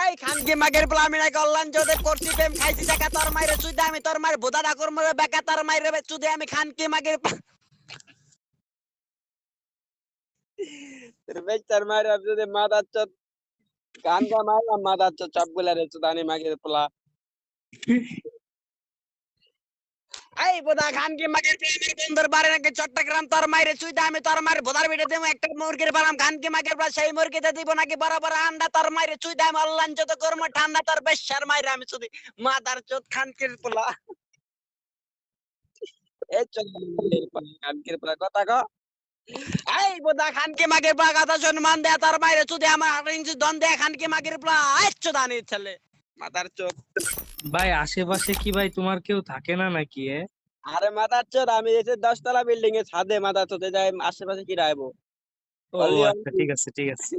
ওই খানকি মাগের প্লামিনা কল্যাণ যদি করছি প্রেম খাইছি টাকা তোর মাইরে, চুদে আমি তোর মাইরে বোধা ঠাকুর মরে বেকা তোর মাইরে চুদে আমি খানকি মাগের বেচার মাইরে যদি মাদার চত গান্দা মারলাম মাদার চত সবগুলা রে চুদানি মাগের পোলা। এই বোধা খানকি মাগের প্রেমের বন্ধুর বাড়ি নাকি চট্টগ্রাম তোর চুইদা আমি তোর মাইরে বোধার ভিড়ে দেবো, একটা মুরগির বানাম খানকি মাগের প্রায় সেই মুরগিতে দিব নাকি বড় আন্ডা? তোর মাইরে চুইদা আমি ঠান্ডা তোর বেশার মাইরে, আমি চোদ পোলা এই চোদ পোলা কথা কো। এই বোধা খানকি মাগের পোলা কথা সম্মান দেয়া, তোর মাইরে চুদে আমার আট ইঞ্চি দন দেয়া মাগের এই চোদানির ছেলে। চোদ। ভাই আশেপাশে কি ভাই তোমার কেউ থাকে না নাকি এ? আরে মাদার চোদ আমি এসে দশতলা বিল্ডিং এ ছাদে মাদার চোদে যাই আশেপাশে কি রাখব? ও আচ্ছা ঠিক আছে ঠিক আছে।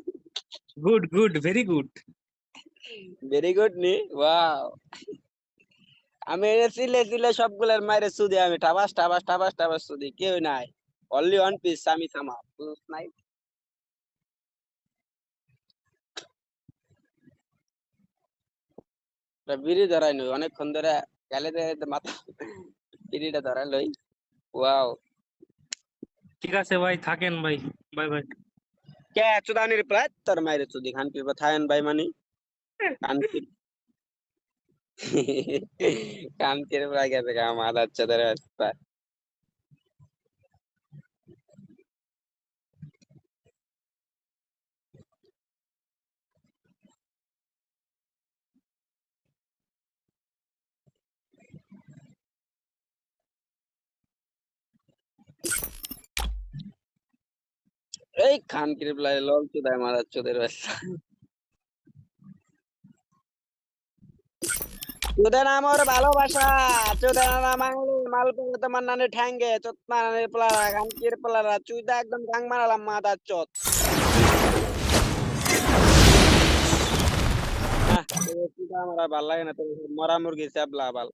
Good good very good very good নি? ওয়াও আমি এনে সিলে সিলে সবগুলোর মাইরে সুদি আমি টাবাস টাবাস টাবাস টাবাস সুদি কেউ নাই। অনলি ওয়ান পিস আমি সামা বুঝছ নাই বিড়ি ধরাই নই অনেকক্ষণ ধরে গেলে মাথা বিড়িটা ধরাই লই। ওয়াও। ঠিক আছে ভাই থাকেন ভাই। Bye bye. কে চুদানির প্রায়? তোর মাইরে চুদি খান পিবা থাকেন ভাই মানি। কানকির কানকির প্রায় গেছে গা মাদার চাঁদের এই খানকির প্রায় লল চুদায় মাদার চোদের রাস্তা চোদে নাম ওর ভালোবাসা চোদে নাম মাল পেলে তোমার নানে ঠ্যাঙ্গে, চোদ মারানের পোলারা খানকির পোলারা চুইদা একদম ঠ্যাং মারালাম চোদ। চুদা আমার ভালো লাগে মরা মুরগি স্যাবলা বাল।